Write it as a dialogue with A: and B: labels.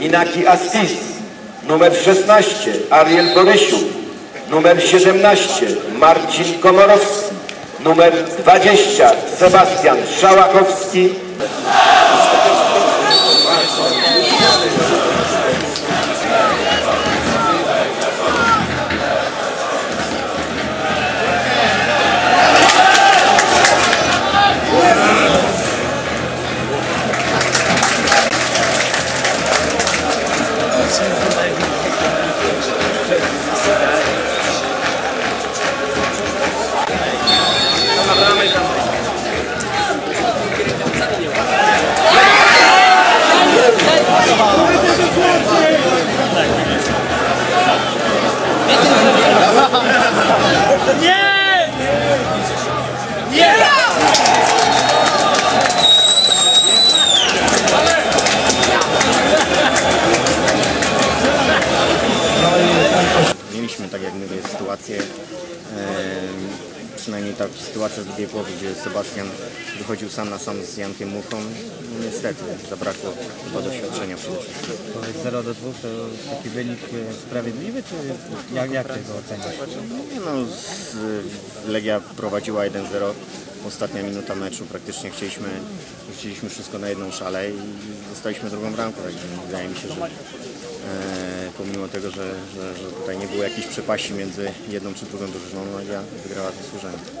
A: Inaki Astis, numer 16 Ariel Borysiuk, numer 17 Marcin Komorowski, numer 20 Sebastian Szałakowski.
B: Mieliśmy, tak jak mówię, sytuację, em, przynajmniej ta sytuacja z drugiej połowy, gdzie Sebastian wychodził sam na sam z Jankiem Muchą. Niestety, zabrakło chyba doświadczenia przede wszystkim.
C: Powiedz 0 do 2 to taki wynik e, sprawiedliwy, czy jak, jak tego oceniasz?
B: Nie no, z, Legia prowadziła 1-0, ostatnia minuta meczu, praktycznie chcieliśmy, chcieliśmy wszystko na jedną szalę i dostaliśmy drugą bramkę, także wydaje mi się, że e, pomimo tego, że, że, że tutaj nie było jakiejś przepaści między jedną czy drugą drużyną, Legia wygrała zasłużenie.